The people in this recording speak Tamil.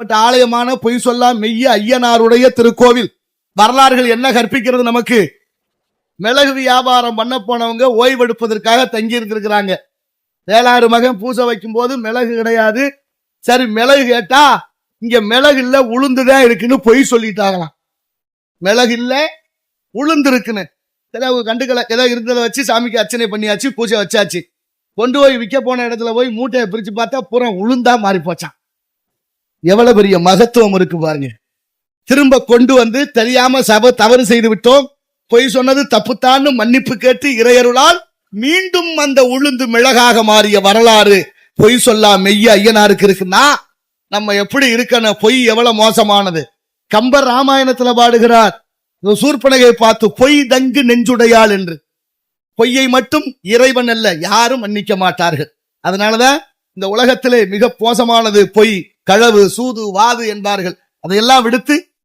பட் ஆலயமான பொய் சொல்லா மெய்ய ஐயனாருடைய திருக்கோவில். வரலாறுகள் என்ன கற்பிக்கிறது நமக்கு? மிளகு வியாபாரம் பண்ண போனவங்க ஓய்வெடுப்பதற்காக தங்கி இருந்திருக்கிறாங்க வேளாறு மகன் பூசை வைக்கும் போது மிளகு கிடையாது. சரி மிளகு கேட்டா இங்க மிளகு இல்ல உளுந்துதான் இருக்குன்னு பொய் சொல்லிட்டாங்களாம். மிளகு இல்ல உளுந்து இருக்குன்னு. சரி அவங்க கண்டுக்கல. ஏதோ இருந்ததை வச்சு சாமிக்கு அர்ச்சனை பண்ணியாச்சு பூஜை வச்சாச்சு. கொண்டு போய் விற்க போன இடத்துல போய் மூட்டையை பிரிச்சு பார்த்தா புறம் உளுந்தா மாறி போச்சான் எவ்வளவு பெரிய மகத்துவம் இருக்கு பாருங்க. திரும்ப கொண்டு வந்து தெரியாம சபை தவறு செய்து விட்டோம். பொய் சொன்னது தப்புத்தான்னு மன்னிப்பு கேட்டு இறையருளால் மீண்டும் அந்த உளுந்து மிளகாக மாறிய வரலாறு பொய் சொல்லா மெய்ய ஐயனாருக்கு இருக்குன்னா நம்ம எப்படி இருக்கணும்? பொய் எவ்வளவு மோசமானது? கம்பர் ராமாயணத்துல பாடுகிறார் சூர்பனகை பார்த்து பொய் தங்கு நெஞ்சுடையாள் என்று. பொய்யை மட்டும் இறைவன் அல்ல யாரும் மன்னிக்க மாட்டார்கள். அதனாலதான் இந்த உலகத்திலே மிக மோசமானது பொய். களவு சூது வாது என்பார்கள். அதையெல்லாம் விடுத்து